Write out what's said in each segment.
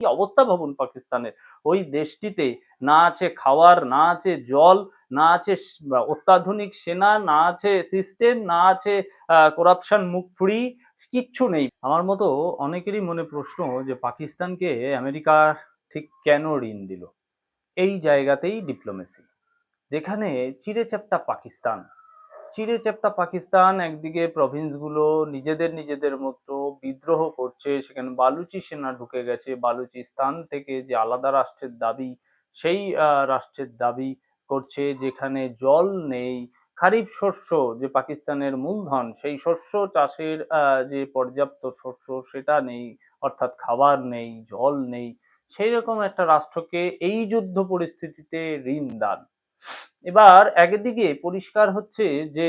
কি অবস্থা ভাবুন পাকিস্তানের? ওই দেশটিতে না আছে খাওয়ার, না আছে জল, না আছে অত্যাধুনিক সেনা, না আছে সিস্টেম না আছে করাপশন মুখ ফ্রি কিচ্ছু নেই। আমার মতো অনেকেরই মনে প্রশ্ন যে পাকিস্তানকে আমেরিকা ঠিক কেন ঋণ দিল? এই জায়গাতেই ডিপ্লোমেসি যেখানে চিড়েচ্যাপ্টা পাকিস্তান। চিড়েচ্যাপ্টা পাকিস্তান, একদিকে প্রভিন্সগুলো নিজেদের নিজেদের মতো বিদ্রোহ করছে, সেখানে বালুচি সেনা ঢুকে গেছে। বালুচিস্তান থেকে যে আলাদা রাষ্ট্রের দাবি, সেই রাষ্ট্রের দাবি করছে যেখানে জল নেই। খারিফ শস্য যে পাকিস্তানের মূলধন, সেই শস্য চাষের যে পর্যাপ্ত শস্য, সেটা নেই। অর্থাৎ খাবার নেই, জল নেই। সেই রকম একটা রাষ্ট্রকে এই যুদ্ধ পরিস্থিতিতে ঋণ দান। এবার একদিকে পরিষ্কার হচ্ছে যে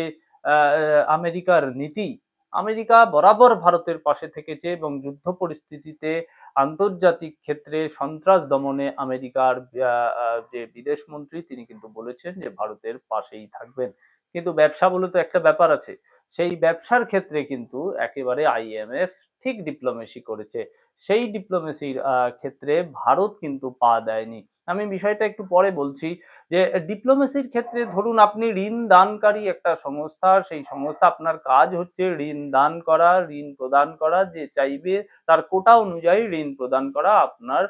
আমেরিকার নীতি। আমেরিকা বরাবর ভারতের পাশে থেকেছে এবং যুদ্ধ পরিস্থিতিতে আন্তর্জাতিক ক্ষেত্রে সন্ত্রাস দমনে আমেরিকার যে বিদেশ মন্ত্রী তিনি কিন্তু বলেছেন যে, ভারতের পাশেই থাকবেন। কিন্তু ব্যবসা বলে তো একটা ব্যাপার আছে। সেই ব্যবসার ক্ষেত্রে কিন্তু একেবারে আইএমএফ ঠিক ডিপ্লোমেসি করেছে। সেই ডিপ্লোমেসির ক্ষেত্রে ভারত কিন্তু পা দেয়নি। আমি বিষয়টা একটু পরে বলছি যে ডিপ্লোমেসির ক্ষেত্রে ধরুন আপনি ঋণ দানকারী একটা সংস্থা সেই সংস্থা আপনার কাজ হচ্ছে ঋণ দান করা, ঋণ প্রদান করা, যে চাইবে তার কোটা অনুযায়ী ঋণ প্রদান করা, আপনার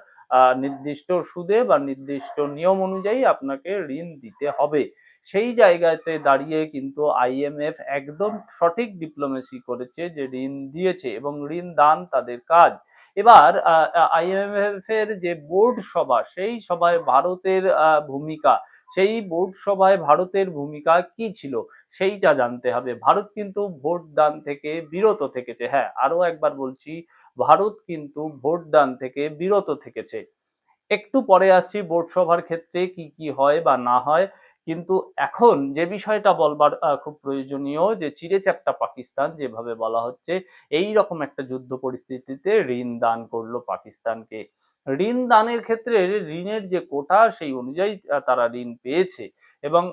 নির্দিষ্ট সুদে বা নির্দিষ্ট নিয়ম অনুযায়ী আপনাকে ঋণ দিতে হবে। সেই জায়গাতে দাঁড়িয়ে কিন্তু আইএমএফ একদম সঠিক ডিপ্লোমেসি করেছে যে ঋণ দিয়েছে এবং ঋণ দান তাদের কাজ। এবার আইএমএফ এর যে বোর্ড সভা, সেই সভায় ভারতের ভূমিকা, সেই বোর্ড সভায় ভারতের ভূমিকা কি ছিল সেইটা জানতে হবে। ভারত কিন্তু ভোট দান থেকে বিরত থেকেছে। হ্যাঁ আরও একবার বলছি, ভারত কিন্তু ভোট দান থেকে বিরত থেকেছে। একটু পরে আসছি, বোর্ড সভার ক্ষেত্রে কি কি হয় বা না হয়। কিন্তু এখন যে বিষয়টা বলবার খুব প্রয়োজনীয় যে চিরে চ্যাপ্টা পাকিস্তান যেভাবে বলা হচ্ছে, এই রকম একটা যুদ্ধ পরিস্থিতিতে ঋণ দান করল পাকিস্তানকে। ঋণ দানের ক্ষেত্রে ঋণের যে কোটা, সেই অনুযায়ী তারা ঋণ পেয়েছে। এবং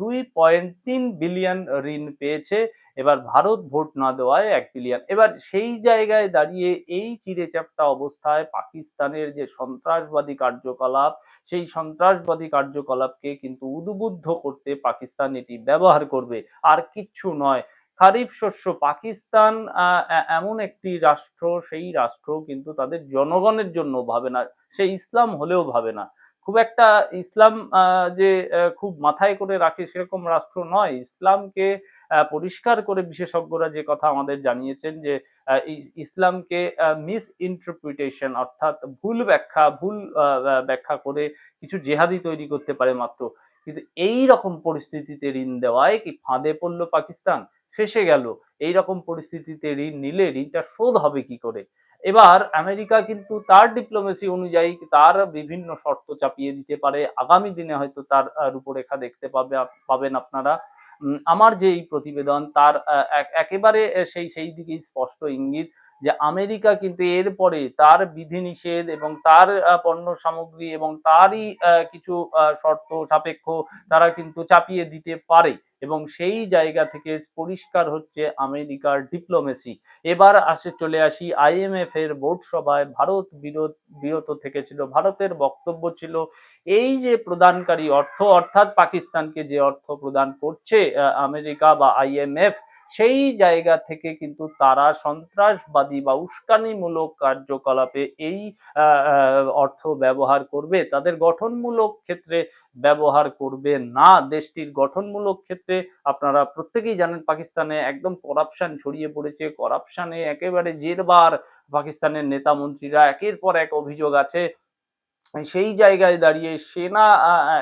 দুই পয়েন্ট তিন বিলিয়ন ঋণ পেয়েছে। এবার ভারত ভোট না দেওয়ায় এক বিলিয়ন এবার সেই জায়গায় দাঁড়িয়ে এই চিড়েচ্যাপ্টা অবস্থায় পাকিস্তানের যে সন্ত্রাসবাদী কার্যকলাপ, সেই সন্ত্রাসবাদী কার্যকলাপকে কিন্তু উদ্বুদ্ধ করতে পাকিস্তান এটি ব্যবহার করবে। আর কিচ্ছু নয়। খারিফ শস্য পাকিস্তান এমন একটি রাষ্ট্র, সেই রাষ্ট্র কিন্তু তাদের জনগণের জন্য ভাবে না। সে ইসলাম হলেও ভাবে না। খুব একটা ইসলাম যে খুব মাথায় করে রাখে সেরকম রাষ্ট্র নয়। ইসলামকে পরিষ্কার করে বিশেষজ্ঞরা যে কথা আমাদের জানিয়েছেন যে ইসলামকে মিস ইন্টারপ্রিটেশন অর্থাৎ ভুল ব্যাখ্যা ভুল ব্যাখ্যা করে কিছু জেহাদি তৈরি করতে পারে মাত্র। কিন্তু এই রকম পরিস্থিতিতে ঋণ দেওয়ায় কি ফাঁদে পড়ল পাকিস্তান? ফেসে গেল। এই রকম পরিস্থিতিতে ঋণ নিলে ঋণটা শোধ হবে কি করে? এবার আমেরিকা কিন্তু তার ডিপ্লোমেসি অনুযায়ী তার বিভিন্ন শর্ত চাপিয়ে দিতে পারে। আগামী দিনে হয়তো তার রূপরেখা দেখতে পাবে পাবেন আপনারা। আমার যে এই প্রতিবেদন, তার একেবারে সেই সেই দিকেই স্পষ্ট ইঙ্গিত যে আমেরিকা কিন্তু এরপরে তার বিধিনিষেধ এবং তার পণ্য সামগ্রী এবং তারই কিছু শর্ত সাপেক্ষ তারা কিন্তু চাপিয়ে দিতে পারে। এবং সেই জায়গা থেকে পরিষ্কার হচ্ছে আমেরিকার ডিপ্লোমেসি এবার আসে চলে আসি আইএমএফ এর বোর্ড সভায় ভারত বিরোধ, বিরত থেকেছিল। ভারতের বক্তব্য ছিল, এই যে প্রদানকারী অর্থ, অর্থাৎ পাকিস্তানকে যে অর্থ প্রদান করছে আমেরিকা বা আইএমএফ সেই জায়গা থেকে কিন্তু তারা সন্ত্রাসবাদী বা উস্কানিমূলক কার্যকলাপে এই অর্থ ব্যবহার করবে। তাদের গঠনমূলক ক্ষেত্রে ব্যবহার করবে না। দেশটির গঠনমূলক ক্ষেত্রে আপনারা প্রত্যেকেই জানেন পাকিস্তানে একদম করাপশান ছড়িয়ে পড়েছে। করাপশানে একেবারে জেরবার পাকিস্তানের নেতা মন্ত্রীরা একের পর এক অভিযোগ আছে। সেই জায়গায় দাঁড়িয়ে সেনা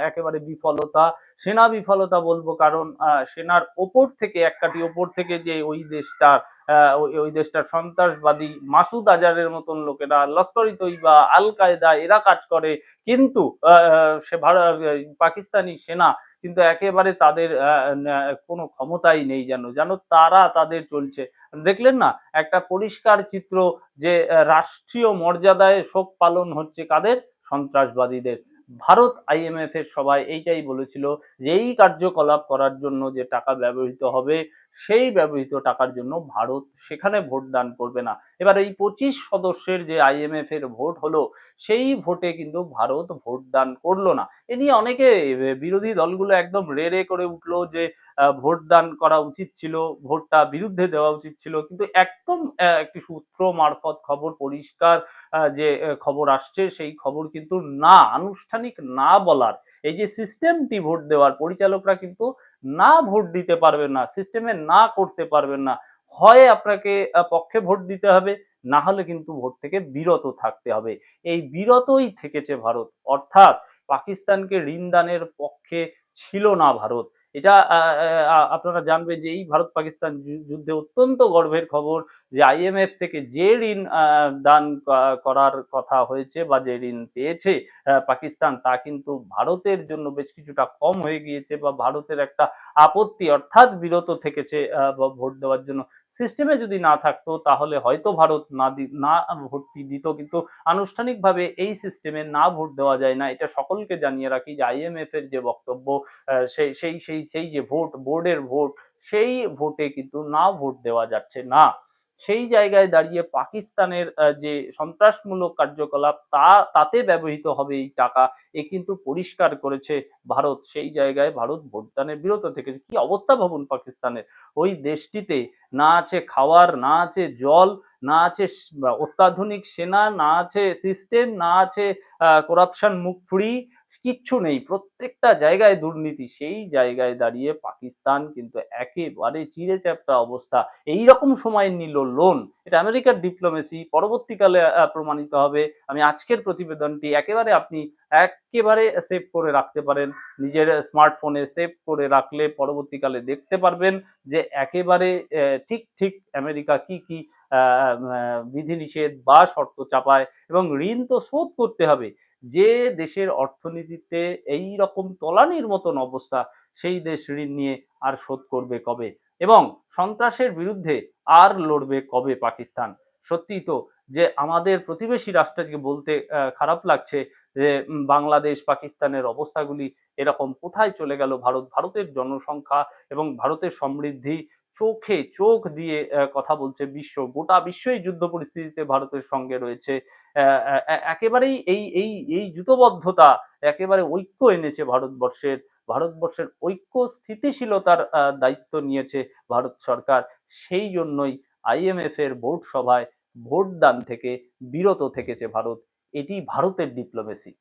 একেবারে বিফলতা সেনা বিফলতা বলব কারণ সেনার ওপর থেকে এক কাঠি ওপর থেকে যে ওই দেশটার ওই দেশটার সন্ত্রাসবাদী মাসুদ আজারের মতন লোকেরা লস্কর তৈবা আল কায়দা, এরা কাজ করে। কিন্তু সে পাকিস্তানি সেনা কিন্তু একেবারে তাদের কোনো ক্ষমতাই নেই যেন যেন তারা তাদের চলছে। দেখলেন না, একটা পরিষ্কার চিত্র যে রাষ্ট্রীয় মর্যাদায় শোক পালন হচ্ছে কাদের? সন্ত্রাসবাদীদের। ভারত আইএমএফ এর সবাই এইটাই বলেছিল যে এই কার্যকলাপ করার জন্য যে টাকা ব্যবহৃত হবে, সেই ব্যবহৃত টাকার জন্য ভারত সেখানে ভোট দান করবে না। এবার এই পঁচিশ সদস্যের যে আইএমএফ এর ভোট হলো, সেই ভোটে কিন্তু ভারত ভোট দান করল না। এ নিয়ে অনেকে বিরোধী দলগুলো একদম রে রে করে উঠল যে ভোট দান করা উচিত ছিল, ভোটটা বিরুদ্ধে দেওয়া উচিত ছিল। কিন্তু একদম একটি সূত্র মারফত খবর পরিষ্কার যে খবর আসছে, সেই খবর কিন্তু না, আনুষ্ঠানিক না বলার। এই যে সিস্টেমটি ভোট দেওয়ার, পরিচালকরা কিন্তু না ভোট দিতে পারবেন না সিস্টেমে না করতে পারবেন না। হয় আপনাকে পক্ষে ভোট দিতে হবে, না হলে কিন্তু ভোট থেকে বিরত থাকতে হবে। এই বিরতই থেকেছে ভারত। অর্থাৎ পাকিস্তানকে ঋণ দানের পক্ষে ছিল না ভারত। এটা আপনারা জানবেন যে এই ভারত পাকিস্তান যুদ্ধে অত্যন্ত গর্বের খবর যে আইএমএফ থেকে যে ঋণ দান করার কথা হয়েছে বা যে ঋণ পেয়েছে পাকিস্তান, তা কিন্তু ভারতের জন্য বেশ কিছুটা কম হয়ে গিয়েছে বা ভারতের একটা আপত্তি অর্থাৎ বিরত থেকেছে ভোট দেওয়ার জন্য। সিস্টেমে যদি না থাকতো, তাহলে হয়তো ভারত না না ভোটটি দিত। কিন্তু আনুষ্ঠানিকভাবে এই সিস্টেমে না ভোট দেওয়া যায় না। এটা সকলকে জানিয়ে রাখি যে আইএমএফ এর যে বক্তব্য সেই সেই সেই সেই যে ভোট বোর্ডের ভোট, সেই ভোটে কিন্তু না ভোট দেওয়া যাচ্ছে না। সেই জায়গায় দাঁড়িয়ে পাকিস্তানের যে সন্ত্রাসমূলক কার্যকলাপ, তা, তাতে ব্যবহৃত হবে এই টাকা। এ কিন্তু পরিষ্কার করেছে ভারত। সেই জায়গায় ভারত ভোটদানের বিরত থেকে কি অবস্থা ভাবুন পাকিস্তানের? ওই দেশটিতে না আছে খাওয়ার, না আছে জল, না আছে অত্যাধুনিক সেনা, না আছে সিস্টেম না আছে করাপশন মুখ ফ্রি কিচ্ছু নেই। প্রত্যেকটা জায়গায় দুর্নীতি, সেই জায়গায় দাঁড়িয়ে পাকিস্তান কিন্তু একেবারে চিড়ে চ্যাপ্টা অবস্থা। এই রকম সময় নিল লোন। এটা আমেরিকার ডিপ্লোমেসি পরবর্তীকালে প্রমাণিত হবে। আমি আজকের প্রতিবেদনটি একেবারে আপনি একেবারে সেভ করে রাখতে পারেন। নিজের স্মার্টফোনে সেভ করে রাখলে পরবর্তীকালে দেখতে পারবেন যে একেবারে ঠিক ঠিক আমেরিকা কি কি বিধিনিষেধ বা শর্ত চাপায়। এবং ঋণ তো শোধ করতে হবে। যে দেশের অর্থনীতিতে এই রকম তলানির মতন অবস্থা, সেই দেশ ঋণ নিয়ে আর শোধ করবে কবে? এবং সন্ত্রাসের বিরুদ্ধে আর লড়বে কবে পাকিস্তান? সত্যি তো যে আমাদের প্রতিবেশী রাষ্ট্রকে বলতে খারাপ লাগছে যে বাংলাদেশ, পাকিস্তানের অবস্থাগুলি এরকম কোথায় চলে গেল? ভারত, ভারতের জনসংখ্যা এবং ভারতের সমৃদ্ধি চোখে চোখ দিয়ে কথা বলছে বিশ্ব। গোটা বিশ্বই যুদ্ধ পরিস্থিতিতে ভারতের সঙ্গে রয়েছে। একেবারেই এই এই এই যুতবদ্ধতা একেবারে ঐক্য এনেছে ভারতবর্ষের। ভারতবর্ষের ঐক্য স্থিতিশীলতার দায়িত্ব নিয়েছে ভারত সরকার। সেই জন্যই আইএমএফ এর বোর্ড সভায় ভোট দান থেকে বিরত থেকেছে ভারত। এটি ভারতের ডিপ্লোমেসি